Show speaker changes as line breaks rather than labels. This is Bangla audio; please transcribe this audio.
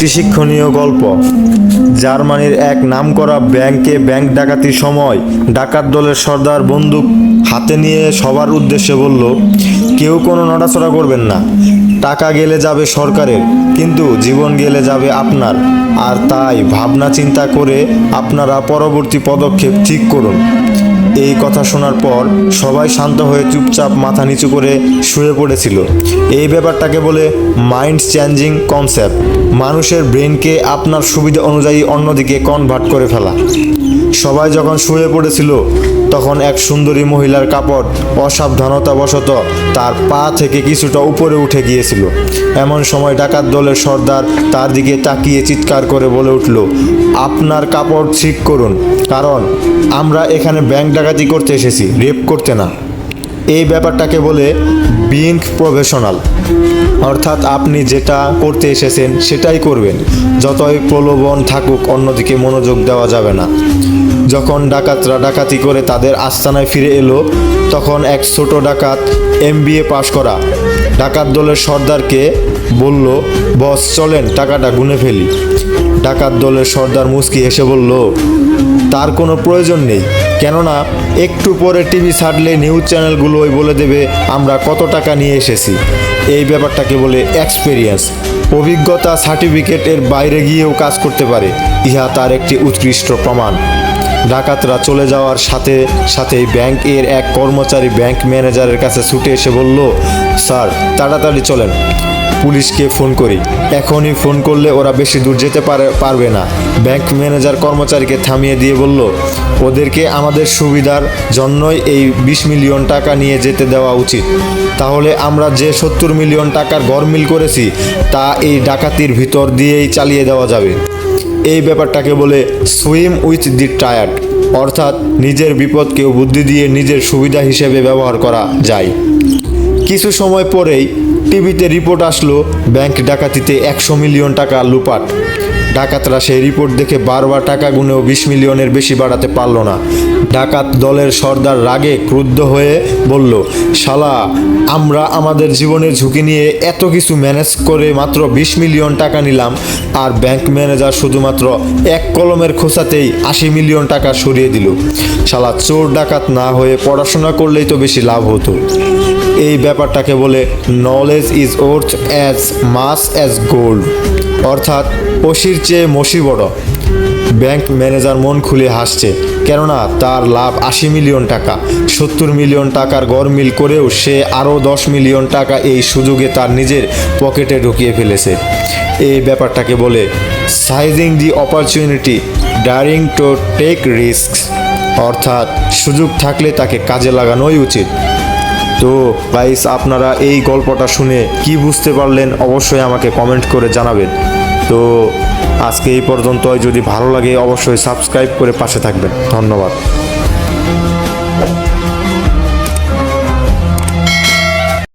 একটি শিক্ষণীয় গল্প। জার্মানির এক নামকরা ব্যাংকে ব্যাংক ডাকাতির সময় ডাকাত দলের সর্দার বন্দুক হাতে নিয়ে সবার উদ্দেশ্যে বলল, কেউ কোনো নড়াচড়া করবেন না। টাকা গেলে যাবে সরকারের, কিন্তু জীবন গেলে যাবে আপনার। আর তাই ভাবনা চিন্তা করে আপনারা পরবর্তী পদক্ষেপ ঠিক করুন। এই কথা শোনার পর সবাই শান্ত হয়ে চুপচাপ মাথা নিচু করে শুয়ে পড়েছিল। এই ব্যাপারটাকে বলে মাইন্ড চেঞ্জিং কনসেপ্ট মানুষের ব্রেনকে আপনার সুবিধা অনুযায়ী অন্যদিকে কনভার্ট করে ফেলা। সবাই যখন শুয়ে পড়েছিল তখন এক সুন্দরী মহিলার কাপড় অসাবধানতাবশত তার পা থেকে কিছুটা উপরে উঠে গিয়েছিল। এমন সময় ডাকাত দলের সর্দার তার দিকে তাকিয়ে চিৎকার করে বলে উঠল, আপনার কাপড় ঠিক করুন, কারণ আমরা এখানে ব্যাংক ডাকাতি করতে এসেছি, রেপ করতে না। এই ব্যাপারটাকে বলে বিং প্রফেশনাল। অর্থাৎ আপনি যেটা করতে এসেছেন সেটাই করবেন, যতই প্রলোভন থাকুক অন্যদিকে মনোযোগ দেওয়া যাবে না। যখন ডাকাতরা ডাকাতি করে তাদের আস্তানায় ফিরে এলো, তখন এক ছোট ডাকাত এম এমবিএ পাশ করা। ডাকাত দলের সর্দারকে বলল, বস, চলেন, টাকাটা গুনে ফেলি। ডাকাত দলের সর্দার মুস্কি হেসে বলল, তার কোনো প্রয়োজন নেই। কেননা, একটু পরে টিভি ছাড়লে নিউজ চ্যানেলগুলোই বলে দেবে, আমরা কত টাকা নিয়ে এসেছি। এই ব্যাপারটাকে বলে এক্সপেরিয়েন্স। অভিজ্ঞতা সার্টিফিকেটের বাইরে গিয়েও কাজ করতে পারে। ইহা তার একটি উৎকৃষ্ট প্রমাণ। ডাকাতরা চলে যাওয়ার সাথে সাথেই ব্যাংকের এক কর্মচারী ব্যাংক ম্যানেজারের কাছে ছুটে এসে বলল, স্যার, তাড়াতাড়ি চলেন। পুলিশকে ফোন করি। এখনই ফোন করলে ওরা বেশি দূর যেতে পারে, পারবে না। ব্যাংক ম্যানেজার কর্মচারীকে থামিয়ে দিয়ে বলল, ওদেরকে আমাদের সুবিধার জন্যই এই বিশ মিলিয়ন টাকা নিয়ে যেতে দেওয়া উচিত। তাহলে আমরা যে সত্তর মিলিয়ন টাকার গরমিল করেছি, তা এই ডাকাতির ভিতর দিয়েই চালিয়ে দেওয়া যাবে। এই ব্যাপারটাকে বলে সুইম উইথ দি টায়ার্ড অর্থাৎ নিজের বিপদকেও বুদ্ধি দিয়ে নিজের সুবিধা হিসেবে ব্যবহার করা যায়। কিছু সময় পরেই টিভিতে রিপোর্ট আসলো, ব্যাংক ডাকাতিতে একশো মিলিয়ন টাকা লুপাট ডাকাতরা সেই রিপোর্ট দেখে বারবার টাকা গুনেও বিশ মিলিয়নের বেশি বাড়াতে পারল না। ডাকাত দলের সর্দার রাগে ক্রুদ্ধ হয়ে বলল, শালা, আমরা আমাদের জীবনের ঝুঁকি নিয়ে এত কিছু ম্যানেজ করে মাত্র বিশ মিলিয়ন টাকা নিলাম আর ব্যাংক ম্যানেজার শুধুমাত্র এক কলমের খোঁচাতেই আশি মিলিয়ন টাকা সরিয়ে দিল। শালা, চোর, ডাকাত না হয়ে পড়াশোনা করলেই তো বেশি লাভ হতো। এই ব্যাপারটাকে বলে knowledge is worth as much as gold অর্থাৎ পশির চেয়ে মসি বড়। ব্যাংক ম্যানেজার মন খুলে হাসছে, কেননা তার লাভ আশি মিলিয়ন টাকা। সত্তর মিলিয়ন টাকার গরমিল করেও সে আরও দশ মিলিয়ন টাকা এই সুযোগে তার নিজের পকেটে ঢুকিয়ে ফেলেছে। এই ব্যাপারটাকে বলে seizing the opportunity daring to take risk অর্থাৎ সুযোগ থাকলে তাকে কাজে লাগানোই উচিত। তো গাইস, আপনারা এই গল্পটা শুনে কি বুঝতে পারলেন অবশ্যই আমাকে কমেন্ট করে জানাবেন। তো আজকে এই পর্যন্তই। যদি ভালো লাগে, অবশ্যই সাবস্ক্রাইব করে পাশে থাকবেন। ধন্যবাদ।